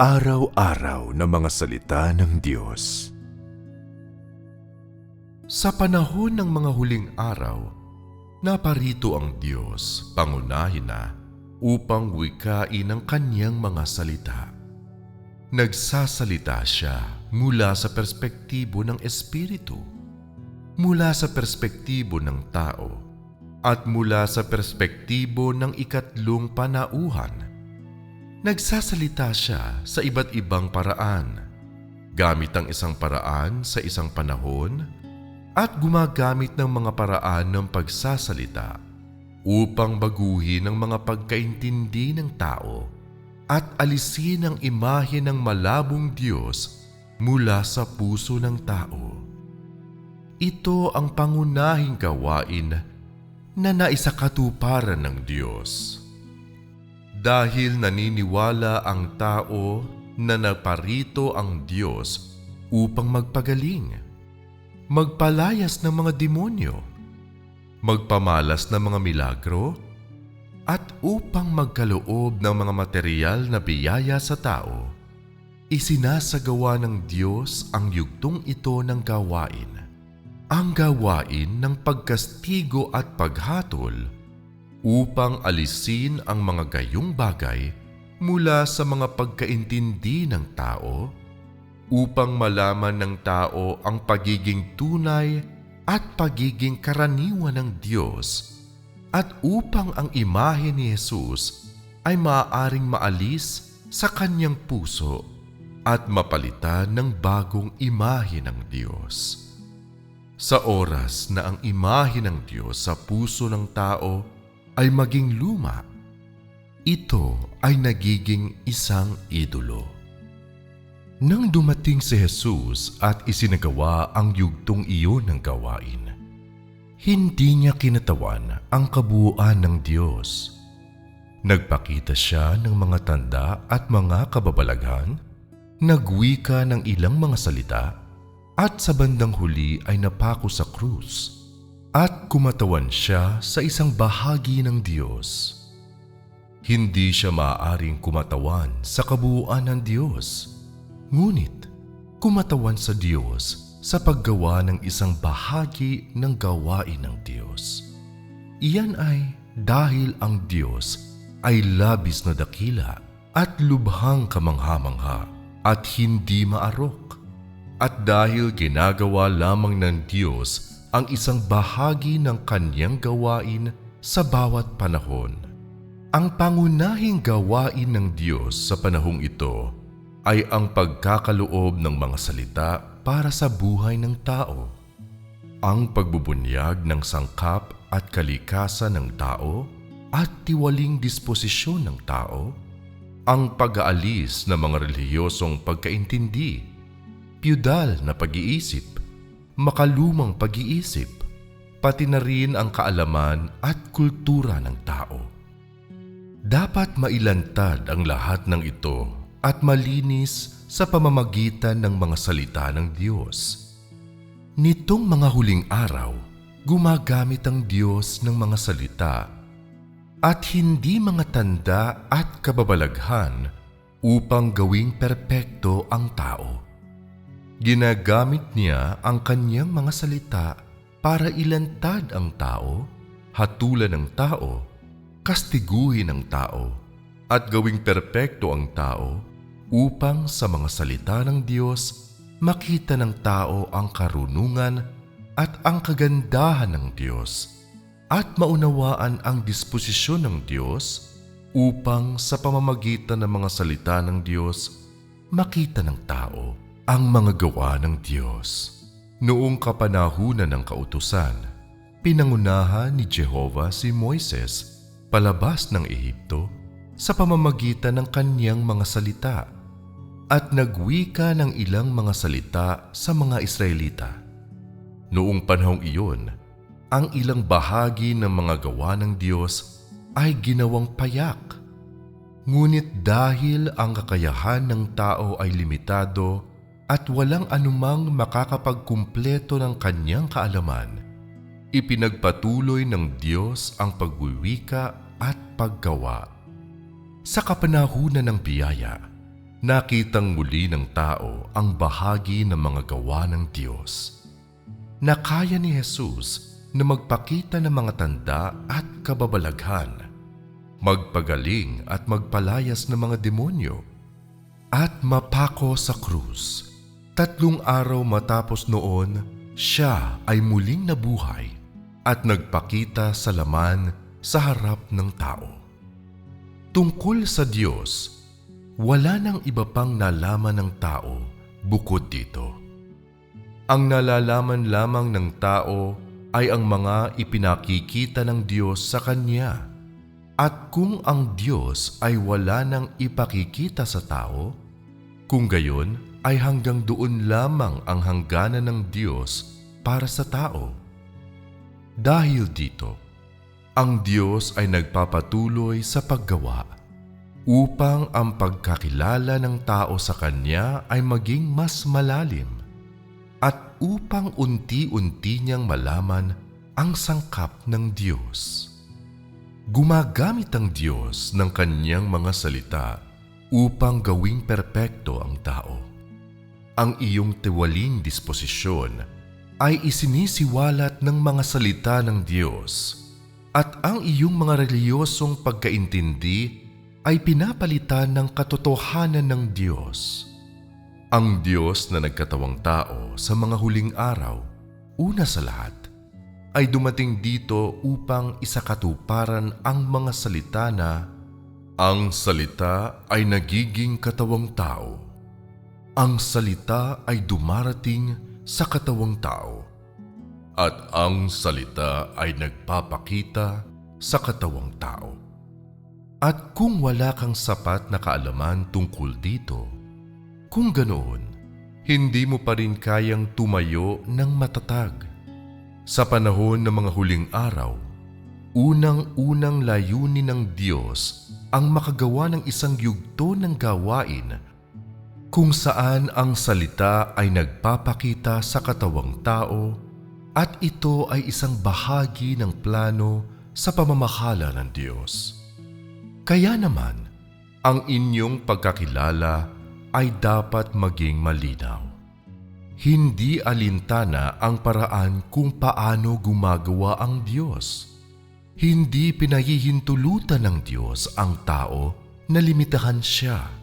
Araw-araw na mga salita ng Diyos. Sa panahon ng mga huling araw, naparito ang Diyos, pangunahin na, upang wikain ang kanyang mga salita. Nagsasalita siya mula sa perspektibo ng Espiritu, mula sa perspektibo ng tao, at mula sa perspektibo ng ikatlong panauhan. Nagsasalita siya sa iba't ibang paraan, gamit ang isang paraan sa isang panahon, at gumagamit ng mga paraan ng pagsasalita upang baguhin ang mga pagkaintindi ng tao at alisin ang imahe ng malabong Diyos mula sa puso ng tao. Ito ang pangunahing gawain na naisakatuparan ng Diyos. Dahil naniniwala ang tao na naparito ang Diyos upang magpagaling, magpalayas ng mga demonyo, magpamalas ng mga milagro, at upang magkaloob ng mga material na biyaya sa tao, isinasagawa ng Diyos ang yugtong ito ng gawain. Ang gawain ng pagkastigo at paghatol upang alisin ang mga gayong bagay mula sa mga pagkaintindi ng tao, upang malaman ng tao ang pagiging tunay at pagiging karaniwan ng Diyos, at upang ang imahe ni Jesus ay maaaring maalis sa kanyang puso at mapalitan ng bagong imahe ng Diyos. Sa oras na ang imahe ng Diyos sa puso ng tao ay maging luma, ito ay nagiging isang idolo. Nang dumating si Jesus at isinagawa ang yugtong iyon ng gawain, hindi niya kinatawan ang kabuuan ng Diyos. Nagpakita siya ng mga tanda at mga kababalaghan, nagwika ng ilang mga salita, at sa bandang huli ay napako sa krus at kumatawan siya sa isang bahagi ng Diyos. Hindi siya maaaring kumatawan sa kabuuan ng Diyos, ngunit kumatawan sa Diyos sa paggawa ng isang bahagi ng gawain ng Diyos. Iyan ay dahil ang Diyos ay labis na dakila at lubhang kamangha-mangha at hindi maarok. At dahil ginagawa lamang ng Diyos ang isang bahagi ng kanyang gawain sa bawat panahon. Ang pangunahing gawain ng Diyos sa panahong ito ay ang pagkakaloob ng mga salita para sa buhay ng tao. Ang pagbubunyag ng sangkap at kalikasan ng tao at tiwaling disposisyon ng tao, ang pag-aalis ng mga relihiyosong pagkaintindi, piyudal na pag-iisip, makalumang pag-iisip, pati na rin ang kaalaman at kultura ng tao. Dapat mailantad ang lahat ng ito at malinis sa pamamagitan ng mga salita ng Diyos. Nitong mga huling araw, gumagamit ang Diyos ng mga salita at hindi mga tanda at kababalaghan upang gawing perpekto ang tao Ginagamit niya ang kanyang mga salita para ilantad ang tao, hatulan ng tao, kastiguhin ang tao, at gawing perpekto ang tao upang sa mga salita ng Diyos makita ng tao ang karunungan at ang kagandahan ng Diyos at maunawaan ang disposisyon ng Diyos upang sa pamamagitan ng mga salita ng Diyos makita ng tao ang mga gawa ng Diyos. Noong kapanahunan ng kautusan, pinangunahan ni Jehovah si Moises palabas ng Ehipto sa pamamagitan ng kanyang mga salita at nagwika ng ilang mga salita sa mga Israelita. Noong panahong iyon, ang ilang bahagi ng mga gawa ng Diyos ay ginawang payak. Ngunit dahil ang kakayahan ng tao ay limitado at walang anumang makakapagkumpleto ng kanyang kaalaman, ipinagpatuloy ng Diyos ang pagwiwika at paggawa. Sa kapanahunan ng biyaya, nakitang muli ng tao ang bahagi ng mga gawa ng Diyos. Na kaya ni Jesus na magpakita ng mga tanda at kababalaghan, magpagaling at magpalayas ng mga demonyo, at mapako sa krus. Tatlong araw matapos noon, siya ay muling nabuhay at nagpakita sa laman sa harap ng tao. Tungkol sa Diyos, wala nang iba pang nalaman ng tao bukod dito. Ang nalalaman lamang ng tao ay ang mga ipinakikita ng Diyos sa Kanya. At kung ang Diyos ay wala nang ipakikita sa tao, kung gayon ay hanggang doon lamang ang hangganan ng Diyos para sa tao. Dahil dito, ang Diyos ay nagpapatuloy sa paggawa upang ang pagkakilala ng tao sa Kanya ay maging mas malalim at upang unti-unti niyang malaman ang sangkap ng Diyos. Gumagamit ang Diyos ng Kanyang mga salita upang gawing perpekto ang tao. Ang iyong tiwaling disposisyon ay isinisiwalat ng mga salita ng Diyos at ang iyong mga reliyosong pagkaintindi ay pinapalitan ng katotohanan ng Diyos. Ang Diyos na nagkatawang tao sa mga huling araw, una sa lahat, ay dumating dito upang isakatuparan ang mga salita na ang salita ay nagiging katawang tao. Ang salita ay dumarating sa katawang tao. At ang salita ay nagpapakita sa katawang tao. At kung wala kang sapat na kaalaman tungkol dito, kung ganoon, hindi mo pa rin kayang tumayo ng matatag. Sa panahon ng mga huling araw, unang-unang layunin ng Diyos ang makagawa ng isang yugto ng gawain kung saan ang salita ay nagpapakita sa katawang tao at ito ay isang bahagi ng plano sa pamamahala ng Diyos. Kaya naman, ang inyong pagkakilala ay dapat maging malinaw. Hindi alintana ang paraan kung paano gumagawa ang Diyos. Hindi pinahihintulutan ng Diyos ang tao na limitahan siya.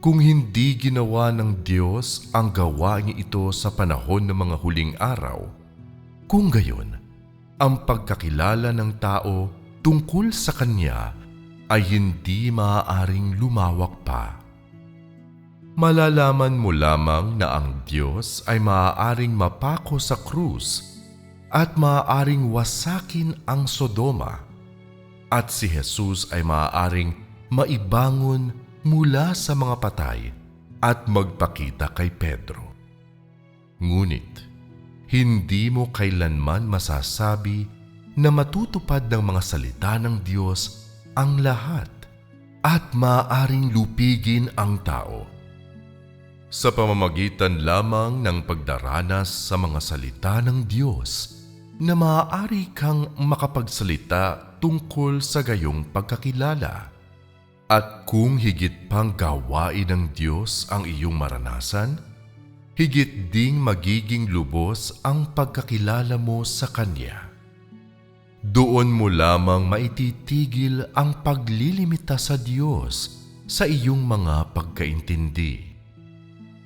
Kung hindi ginawa ng Diyos ang gawain ito sa panahon ng mga huling araw, kung gayon, ang pagkakilala ng tao tungkol sa Kanya ay hindi maaaring lumawak pa. Malalaman mo lamang na ang Diyos ay maaaring mapako sa krus at maaaring wasakin ang Sodoma at si Jesus ay maaaring maibangon mula sa mga patay at magpakita kay Pedro. Ngunit, hindi mo kailanman masasabi na matutupad ng mga salita ng Diyos ang lahat at maaaring lupigin ang tao. Sa pamamagitan lamang ng pagdaranas sa mga salita ng Diyos na maaari kang makapagsalita tungkol sa gayong pagkakilala. At kung higit pang gawain ng Diyos ang iyong maranasan, higit ding magiging lubos ang pagkakilala mo sa Kanya. Doon mo lamang maititigil ang paglilimita sa Diyos sa iyong mga pagkaintindi.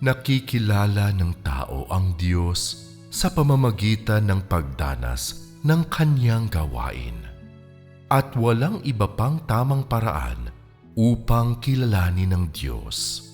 Nakikilala ng tao ang Diyos sa pamamagitan ng pagdanas ng Kanyang gawain. At walang iba pang tamang paraan upang kilalanin ng Diyos.